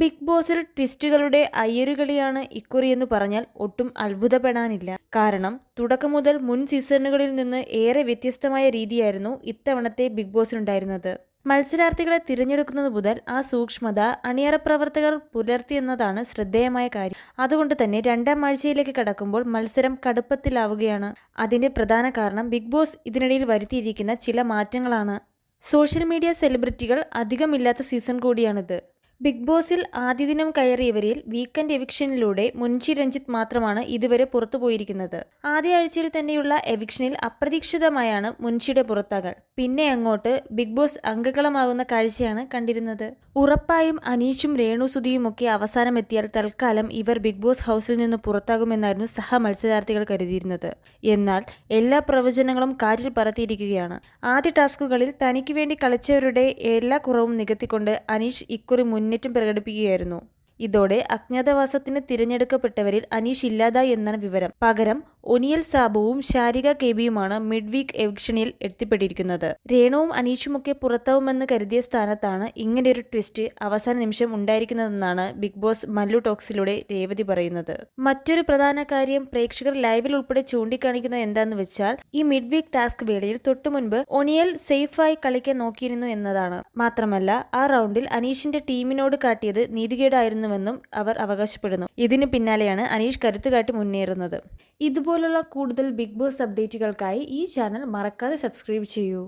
Big ബോസിൽ ട്വിസ്റ്റുകളുടെ അയ്യരുകളിയാണ് ഇക്കുറി എന്ന് പറഞ്ഞാൽ ഒട്ടും അത്ഭുതപ്പെടാനില്ല. കാരണം തുടക്കം മുതൽ മുൻ സീസണുകളിൽ നിന്ന് ഏറെ വ്യത്യസ്തമായ രീതിയായിരുന്നു ഇത്തവണത്തെ ബിഗ് ബോസിനുണ്ടായിരുന്നത് മത്സരാർത്ഥികളെ തിരഞ്ഞെടുക്കുന്നത് മുതൽ ആ സൂക്ഷ്മത അണിയറ പ്രവർത്തകർ പുലർത്തിയെന്നതാണ് ശ്രദ്ധേയമായ കാര്യം. അതുകൊണ്ട് തന്നെ രണ്ടാം ആഴ്ചയിലേക്ക് കടക്കുമ്പോൾ മത്സരം കടുപ്പത്തിലാവുകയാണ്. അതിന്റെ പ്രധാന കാരണം ബിഗ് ബോസ് ഇതിനിടയിൽ വരുത്തിയിരിക്കുന്ന ചില മാറ്റങ്ങളാണ്. സോഷ്യൽ മീഡിയ സെലിബ്രിറ്റികൾ അധികമില്ലാത്ത സീസൺ കൂടിയാണിത്. ബിഗ് ബോസിൽ ആദ്യ ദിനം കയറിയവരിൽ വീക്കെൻഡ് എവിക്ഷനിലൂടെ മുൻഷി രഞ്ജിത്ത് മാത്രമാണ് ഇതുവരെ പുറത്തുപോയിരിക്കുന്നത്. ആദ്യ ആഴ്ചയിൽ തന്നെയുള്ള എവിക്ഷനിൽ അപ്രതീക്ഷിതമായാണ് മുൻഷിയുടെ പുറത്താകൽ. പിന്നെ അങ്ങോട്ട് ബിഗ് ബോസ് അംഗകളമാകുന്ന കാഴ്ചയാണ് കണ്ടിരുന്നത്. ഉറപ്പായും അനീഷും രേണുസുതിയും ഒക്കെ അവസാനം എത്തിയാൽ തൽക്കാലം ഇവർ ബിഗ് ബോസ് ഹൗസിൽ നിന്ന് പുറത്താകുമെന്നായിരുന്നു സഹ മത്സരാർത്ഥികൾ കരുതിയിരുന്നത്. എന്നാൽ എല്ലാ പ്രവചനങ്ങളും കാറ്റിൽ പറത്തിയിരിക്കുകയാണ്. ആദ്യ ടാസ്കുകളിൽ തനിക്ക് വേണ്ടി കളിച്ചവരുടെ എല്ലാ കുറവും നികത്തിക്കൊണ്ട് അനീഷ് ഇക്കുറി മുന്നേറ്റം പ്രകടിപ്പിക്കുകയായിരുന്നു. ഇതോടെ അജ്ഞാതവാസത്തിന് തിരഞ്ഞെടുക്കപ്പെട്ടവരിൽ അനീഷ് ഇല്ലാതായി എന്നാണ് വിവരം. പകരം ഒനിയൽ സാബുവും ശാരിക കെബിയുമാണ് മിഡ് വീക്ക് എവിക്ഷനിൽ എത്തിപ്പെട്ടിരിക്കുന്നത്. രേണുവും അനീഷുമൊക്കെ പുറത്താവുമെന്ന് കരുതിയ സ്ഥാനത്താണ് ഇങ്ങനെയൊരു ട്വിസ്റ്റ് അവസാന നിമിഷം ഉണ്ടായിരിക്കുന്നതെന്നാണ് ബിഗ് ബോസ് മല്ലു ടോക്സിലൂടെ രേവതി പറയുന്നത്. മറ്റൊരു പ്രധാന കാര്യം പ്രേക്ഷകർ ലൈവിൽ ഉൾപ്പെടെ ചൂണ്ടിക്കാണിക്കുന്നത് എന്താന്ന് വെച്ചാൽ ഈ മിഡ് വീക്ക് ടാസ്ക് വേളയിൽ തൊട്ടു മുൻപ് ഒനിയൽ സേഫായി കളിക്കാൻ നോക്കിയിരുന്നു എന്നതാണ്. മാത്രമല്ല ആ റൗണ്ടിൽ അനീഷിന്റെ ടീമിനോട് കാട്ടിയത് നീതികേടായിരുന്നുവെന്നും അവർ അവകാശപ്പെടുന്നു. ഇതിന് പിന്നാലെയാണ് അനീഷ് കരുത്തുകാട്ടി മുന്നേറുന്നത്. ഇതുപോലുള്ള കൂടുതൽ ബിഗ് ബോസ് അപ്ഡേറ്റുകൾക്കായി ഈ ചാനൽ മറക്കാതെ സബ്സ്ക്രൈബ് ചെയ്യൂ.